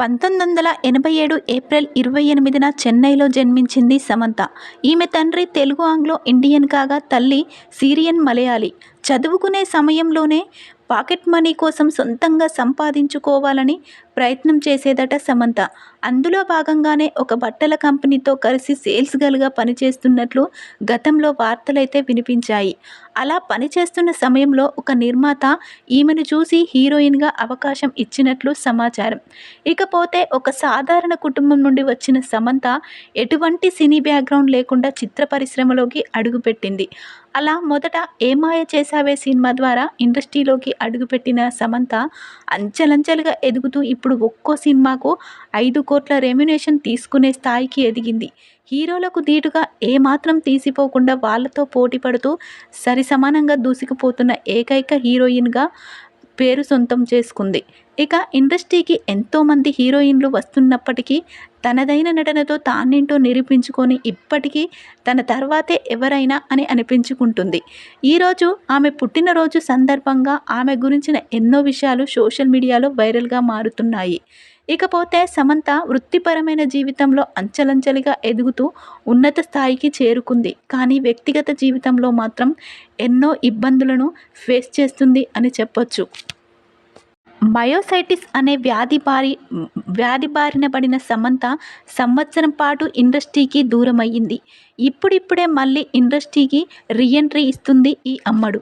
పంతొమ్మిది వందల ఎనభై ఏడు ఏప్రిల్ ఇరవై ఎనిమిదిన చెన్నైలో జన్మించింది సమంత. ఈమె తండ్రి తెలుగు ఆంగ్లో ఇండియన్ కాగా తల్లి సీరియన్ మలయాళీ. చదువుకునే సమయంలోనే పాకెట్ మనీ కోసం సొంతంగా సంపాదించుకోవాలని ప్రయత్నం చేసేదట సమంత. అందులో భాగంగానే ఒక బట్టల కంపెనీతో కలిసి సేల్స్ గర్ల్గా పనిచేస్తున్నట్లు గతంలో వార్తలైతే వినిపించాయి. అలా పనిచేస్తున్న సమయంలో ఒక నిర్మాత ఈమెను చూసి హీరోయిన్గా అవకాశం ఇచ్చినట్లు సమాచారం. ఇకపోతే ఒక సాధారణ కుటుంబం నుండి వచ్చిన సమంత ఎటువంటి సినీ బ్యాక్గ్రౌండ్ లేకుండా చిత్ర పరిశ్రమలోకి అడుగుపెట్టింది. అలా మొదట ఏమాయ చేసావే సినిమా ద్వారా ఇండస్ట్రీలోకి అడుగుపెట్టిన సమంత అంచెలంచెలుగా ఎదుగుతూ ఇప్పుడు ఇప్పుడు ఒక్కో సినిమాకు ఐదు కోట్ల రెమ్యునేషన్ తీసుకునే స్థాయికి ఎదిగింది. హీరోలకు ధీటుగా ఏమాత్రం తీసిపోకుండా వాళ్ళతో పోటీ పడుతూ సరిసమానంగా దూసుకుపోతున్న ఏకైక హీరోయిన్గా పేరు సొంతం చేసుకుంది. ఇక ఇండస్ట్రీకి ఎంతోమంది హీరోయిన్లు వస్తున్నప్పటికీ తనదైన నటనతో తానేంటో నిరూపించుకొని ఇప్పటికీ తన తర్వాతే ఎవరైనా అని అనిపించుకుంటుంది. ఈరోజు ఆమె పుట్టినరోజు సందర్భంగా ఆమె గురించిన ఎన్నో విషయాలు సోషల్ మీడియాలో వైరల్గా మారుతున్నాయి. ఇకపోతే సమంత వృత్తిపరమైన జీవితంలో అంచలంచలిగా ఎదుగుతూ ఉన్నత స్థాయికి చేరుకుంది. కానీ వ్యక్తిగత జీవితంలో మాత్రం ఎన్నో ఇబ్బందులను ఫేస్ చేస్తుంది అని చెప్పొచ్చు. మయోసైటిస్ అనే వ్యాధి బారి వ్యాధి బారిన పడిన సమంత సంవత్సరం పాటు ఇండస్ట్రీకి దూరమయ్యింది. ఇప్పుడిప్పుడే మళ్ళీ ఇండస్ట్రీకి రీఎంట్రీ ఇస్తుంది ఈ అమ్మడు.